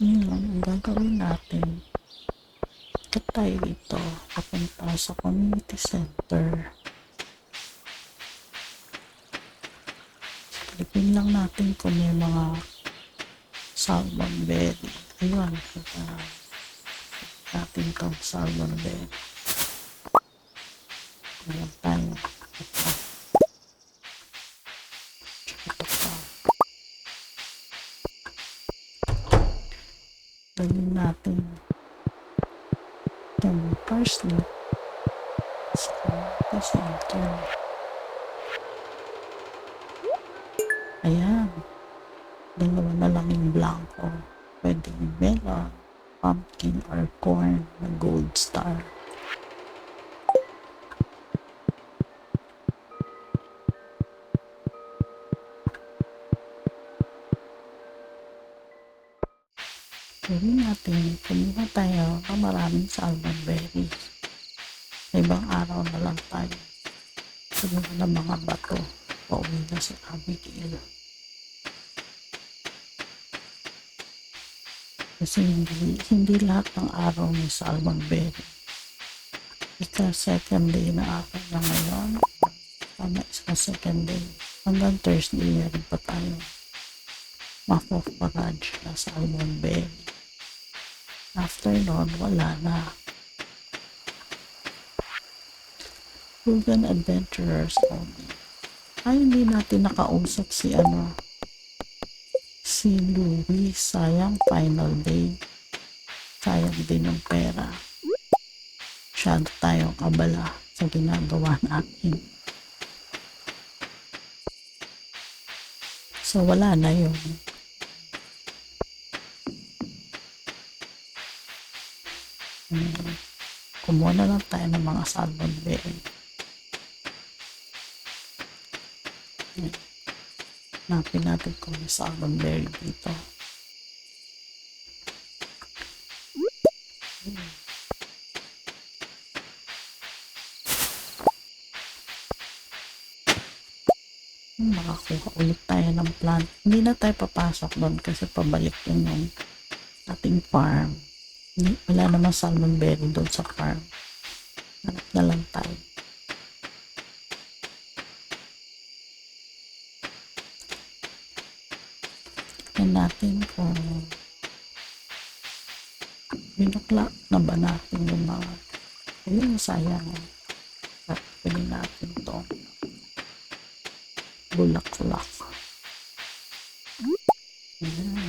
Ngayon, ang gagawin natin, ikot tayo dito, papunta sa community center. Silipin lang natin kung may mga salmon berry. Ayun, kita natin itong salmon berry. Ayan Gawin natin yung parsley sa center. Ayan. Dalawa na lang yung blanco. Pwedeng melon, pumpkin, or corn na gold star. Gawin natin, kumuha tayo ng maraming salmon berries. Ibang araw na lang tayo. Kumuha ng mga bato. Pauwi na si Abigail. Kasi hindi, hindi lahat ng araw may salmon berry. Ika second day na akin na ngayon. Tama sa second day. Hanggang Thursday meron pa tayo. Mapoparage na salmon berry. After nun, wala na. Proven adventurers only. Ay, hindi natin nakausap si ano, si Louie. Sayang final day. Sayang din yung pera. Masyado tayong abala sa ginagawa natin. So, wala na yun. Hmm. Kumuha na lang tayo ng mga salmon berry. Hmm. Hanapin natin kung may salmon berry dito. Hmm, Makakuha ulit tayo ng plant. Hindi na tayo papasok doon kasi pabalik yun yung ating farm. Wala namang salmon berry doon sa farm. Hanap na lang tayo. Tignan natin kung binukla na ba natin yung mga ayun sayang at pwede natin to bulaklak Ayan.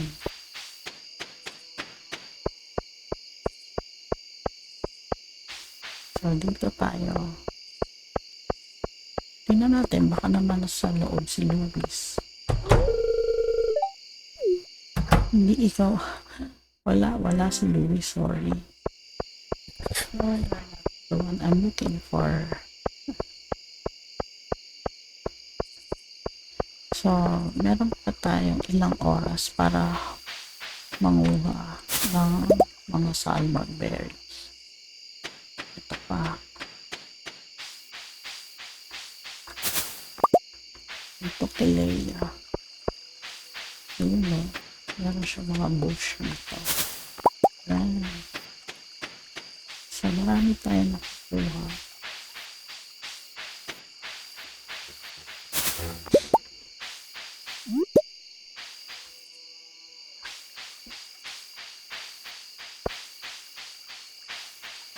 So, dito tayo. Tingnan natin, baka naman nasa loob si Luis. Hindi ikaw. Wala, wala si Luis, sorry. The one I'm looking for. So, meron pa tayong ilang oras para manguha ng mga salmon berries. Ito kilaya. Yun o. Meron siya mga bush nito. Yan. So, marami tayo nakukuha.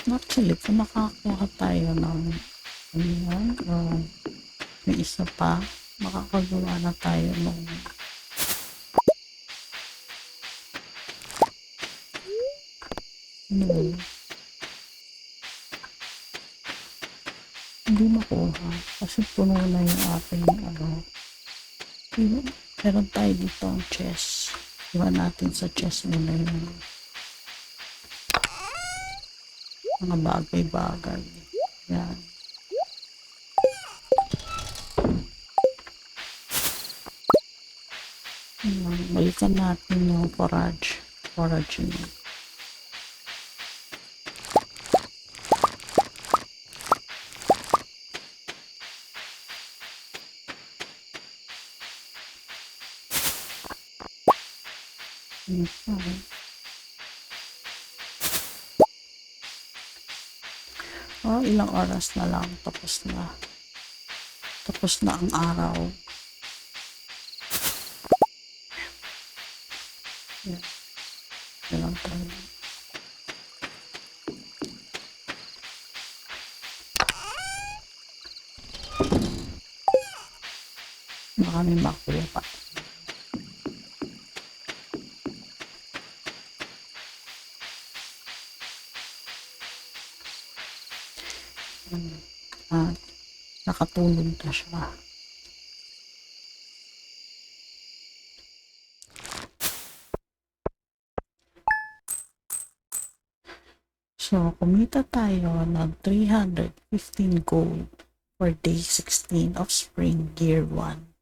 Actually, kung makakuha tayo ng ano yan, o may isa pa, makakagawa na tayo ng yun? hindi makuha kasi puno na yung ating ano Yun, meron tayo dito ang chest iwan natin sa chest muna yung mga bagay-bagay. Yan Ayan, balikan natin yung forage. Forage yun. Oh, ilang oras na lang tapos na. Tapos na ang araw. Lang tayo. Baka may makuha pa. At nakatulog na siya. So, kumita tayo ng 315 gold for day 16 of spring gear 1.